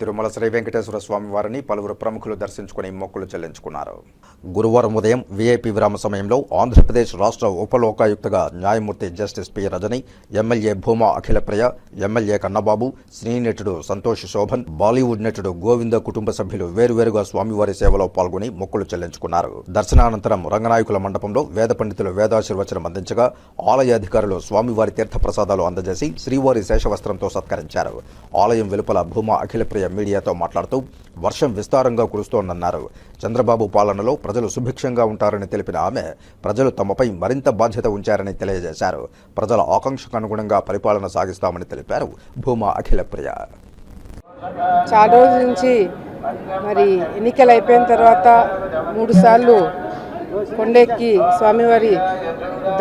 తిరుమల శ్రీ వెంకటేశ్వర స్వామి వారిని పలువురు ప్రముఖులు దర్శించుకుని మొక్కులు చెల్లించుకున్నారు. గురువారం ఉదయం వీఐపీ విరామ సమయంలో ఆంధ్రప్రదేశ్ రాష్ట్ర ఉపలోకాయుక్తగా న్యాయమూర్తి justice P Rajini MLA Bhuma Akhilapriya MLA Kannababu సినీ నటుడు సంతోష్ శోభన్ బాలీవుడ్ నటుడు గోవింద కుటుంబ సభ్యులు వేరువేరుగా స్వామివారి సేవలో పాల్గొని మొక్కులు చెల్లించుకున్నారు. దర్శనానంతరం రంగనాయకుల మండపంలో వేద పండితులు వేదాశీర్వచనం అందించగా ఆలయ అధికారులు స్వామివారి తీర్థ ప్రసాదాలు అందజేసి శ్రీవారి శేషవస్త్రంతో సత్కరించారు. ఆలయం వెలుపల భూమా అఖిలప్రియ మీడియాతో మాట్లాడుతూ వర్షం విస్తారంగా కురుస్తోందన్నారు. చంద్రబాబు పాలనలో ప్రజలు సుభిక్షంగా ఉంటారని తెలిపిన ఆమె ప్రజలు తమపై మరింత బాధ్యత ఉంచారని తెలియజేశారు. ప్రజల ఆకాంక్షకు అనుగుణంగా పరిపాలన సాగిస్తామని తెలిపారు భూమా అఖిలప్రియ చాలా రోజుల నుంచి మరి ఎన్నికలు అయిపోయిన తర్వాత మూడు సార్లు కొండెక్కి స్వామివారి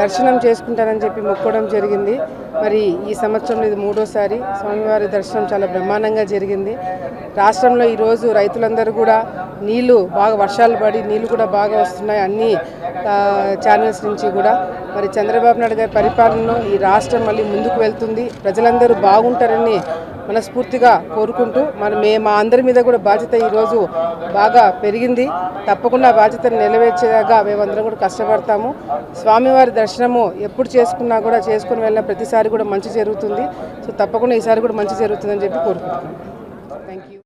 దర్శనం చేసుకుంటానని చెప్పి మొక్కడం జరిగింది. మరి ఈ సంవత్సరం ఇది మూడోసారి స్వామివారి దర్శనం చాలా బ్రహ్మాండంగా జరిగింది. రాష్ట్రంలో ఈరోజు రైతులందరూ కూడా నీళ్ళు బాగా వర్షాలు పడి నీళ్ళు కూడా బాగా వస్తున్నాయి అన్ని ఛానల్స్ నుంచి కూడా. మరి చంద్రబాబు నాయుడు గారి పరిపాలనలో ఈ రాష్ట్రం మళ్ళీ ముందుకు వెళ్తుంది. ప్రజలందరూ బాగుంటారని మనస్ఫూర్తిగా కోరుకుంటూ మన మే మా అందరి మీద కూడా బాధ్యత ఈరోజు బాగా పెరిగింది. తప్పకుండా బాధ్యతను నెరవేర్చేదాకా మేమందరం కూడా కష్టపడతాము. స్వామివారి దర్శనము ఎప్పుడు చేసుకున్నా కూడా చేసుకుని వెళ్ళిన ప్రతిసారి కూడా మంచి జరుగుతుంది. సో తప్పకుండా ఈసారి కూడా మంచి జరుగుతుందని చెప్పి కోరుకుంటున్నాం. Thank you